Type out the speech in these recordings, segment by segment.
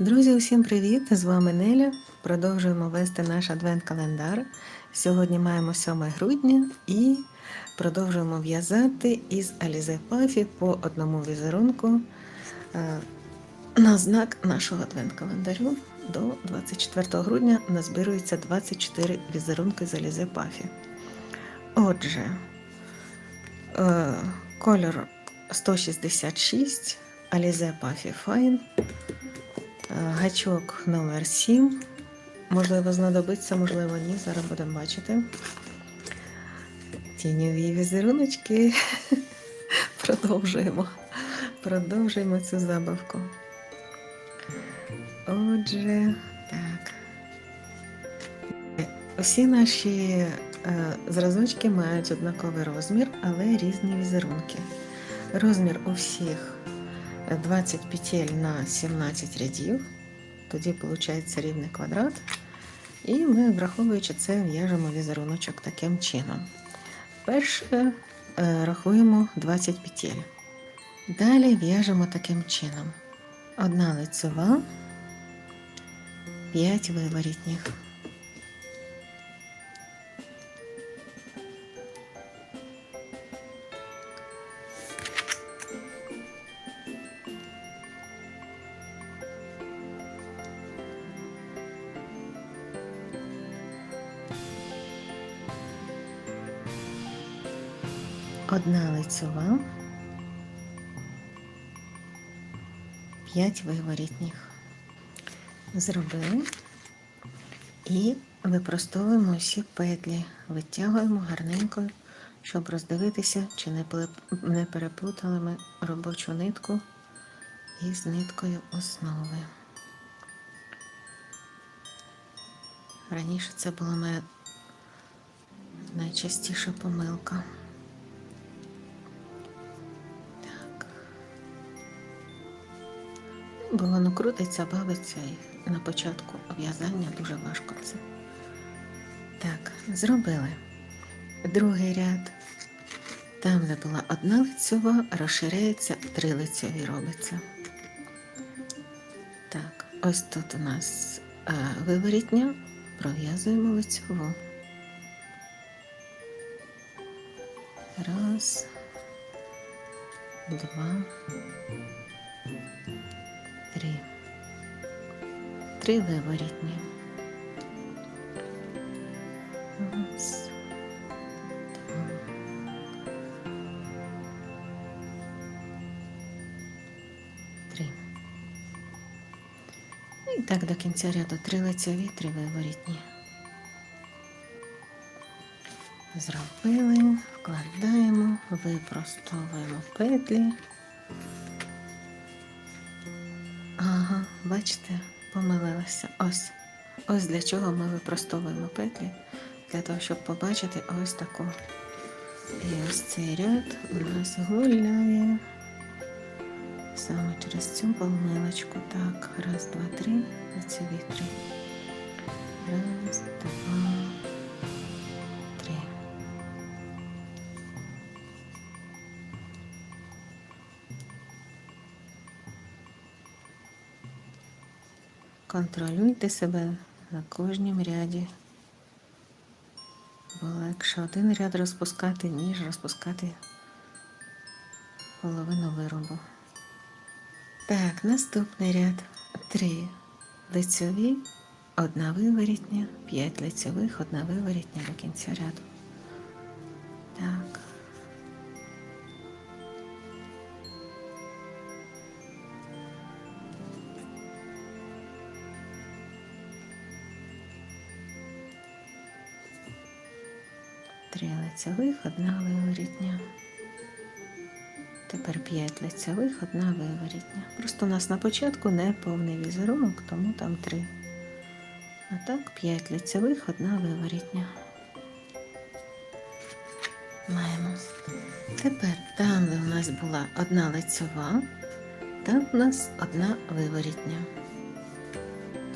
Друзі, усім привіт! З вами Неля. Продовжуємо вести наш адвент-календар. Сьогодні маємо 7 грудня і продовжуємо в'язати із Alize Puffy по одному візерунку е, на знак нашого адвент-календарю. До 24 грудня назбирується 24 візерунки з Alize Puffy. Отже, е, кольор 166, Alize Puffy Fine. Е, Гачок номер 7. Можливо, знадобиться, можливо, ні. Зараз будемо бачити. Тіньові візеруночки. Продовжуємо. Продовжуємо цю забавку. Отже, так. Усі наші е, зразочки мають однаковий розмір, але різні візерунки. Розмір у всіх 20 петель на 17 рядів. Тоді виходить рівний квадрат. І ми, враховуючи це, в'яжемо візеруночок таким чином. Перше е, рахуємо 20 петель. Далі в'яжемо таким чином. Одна лицева, 5 виворітніх. Одна лицева, 5 виворітніх. Зробили і випростовуємо всі петлі, витягуємо гарненько, щоб роздивитися, чи не переплутали ми робочу нитку із ниткою основи. Раніше це була моя найчастіша помилка. Бо воно крутиться, бавиться і на початку в'язання дуже важко це. Так, зробили. Другий ряд. Там, де була одна лицьова, розширяється, три лицьові робиться. Так, ось тут у нас е, виворітня, пров'язуємо лицьову. Раз, два, три. Три виворітні. Раз, два, три. І так до кінця ряду три лицеві, три виворітні. Зробили, вкладаємо, випростовуємо петлі. Бачите, помилилася. Ось. Ось для чого ми випростовуємо петлі. Для того, щоб побачити ось таку. І ось цей ряд у нас гуляє. Саме через цю помилочку. Так, раз, два, три, на ці вітри. Раз, два, Контролюйте себе на кожнім ряді. Бо легше один ряд розпускати, ніж розпускати половину виробу. Так, наступний ряд. Три лицьові, одна виворітня, п'ять лицьових, одна виворітня до кінця ряду. Так. Лицевих, одна виворітня. Тепер 5 лицевих, одна виворітня. Просто у нас на початку не повний візерунок, тому там 3. А так 5 лицевих, одна виворітня. Маємо. Тепер там, де у нас була одна лицева, там у нас одна виворітня.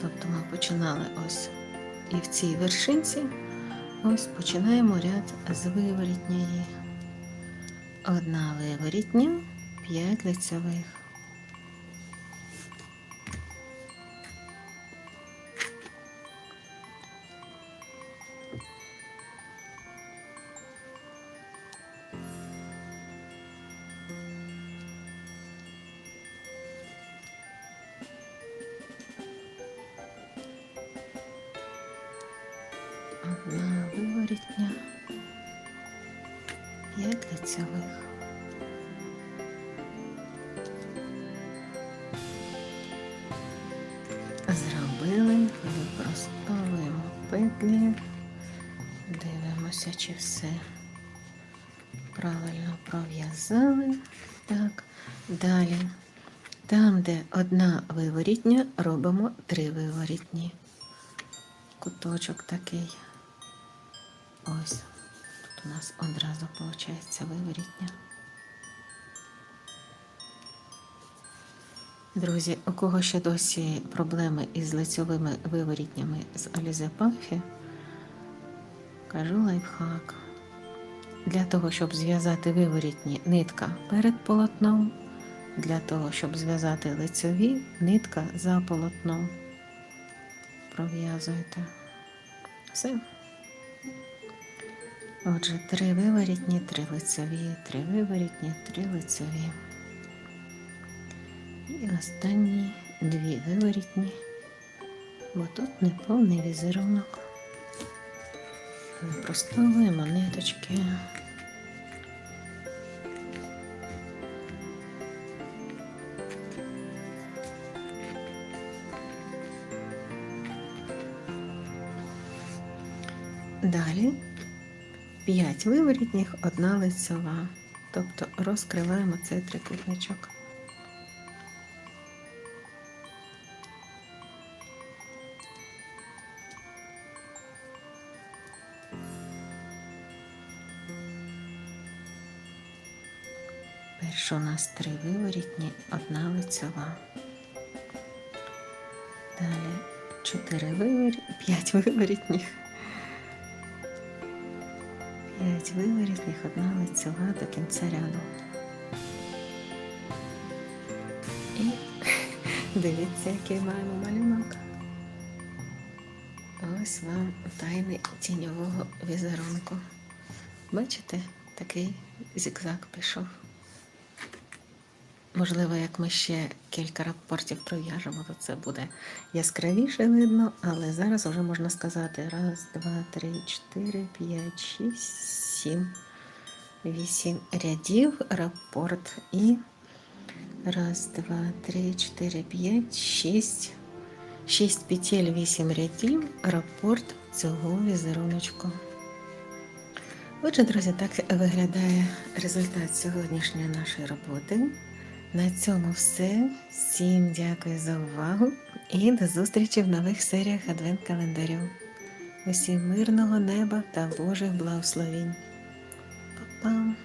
Тобто ми починали ось і в цій вершинці ось починаємо ряд з виворітньої. Одна виворітня, 5 лицевих. Одна виворітня, п'ять лицьових. Зробили, використовуємо петлі, дивимося, чи все правильно пров'язали. Так, далі. Там, де одна виворітня, робимо три виворітні. Куточок такий. Ось. Тут у нас одразу виходить виворітня. Друзі, у кого ще досі проблеми із лицьовими виворітнями з Алізе Пафі, кажу лайфхак. Для того, щоб зв'язати виворітні нитка перед полотном, для того, щоб зв'язати лицьові, нитка за полотном. Пров'язуйте. Все. Отже, три виворітні, три лицеві, три виворітні, три лицеві. І останні дві виворітні, бо тут неповний візерунок. Випростовуємо ниточки. Далі 5 виворітніх, одна лицева. Тобто розкриваємо цей трикутничок. Перше у нас три виворітні, одна лицева. Далі чотири виворі... п'ять виворітніх. П'ять виворітних, одна лицева до кінця ряду. І дивіться, який маємо малюнок. Ось вам тайни тіньового візерунку. Бачите, такий зігзаг пішов. Можливо, як ми ще кілька рапортів пров'яжемо, то це буде яскравіше видно, але зараз вже можна сказати раз, два, три, чотири, п'ять, шість, сім, вісім рядів, рапорт і раз, два, три, чотири, п'ять, шість, шість петель, вісім рядів, рапорт цього візеруночку. Отже, друзі, так виглядає результат сьогоднішньої нашої роботи. На цьому все. Всім дякую за увагу і до зустрічі в нових серіях Адвент-календарю. Усім мирного неба та Божих благословінь. Па-пам!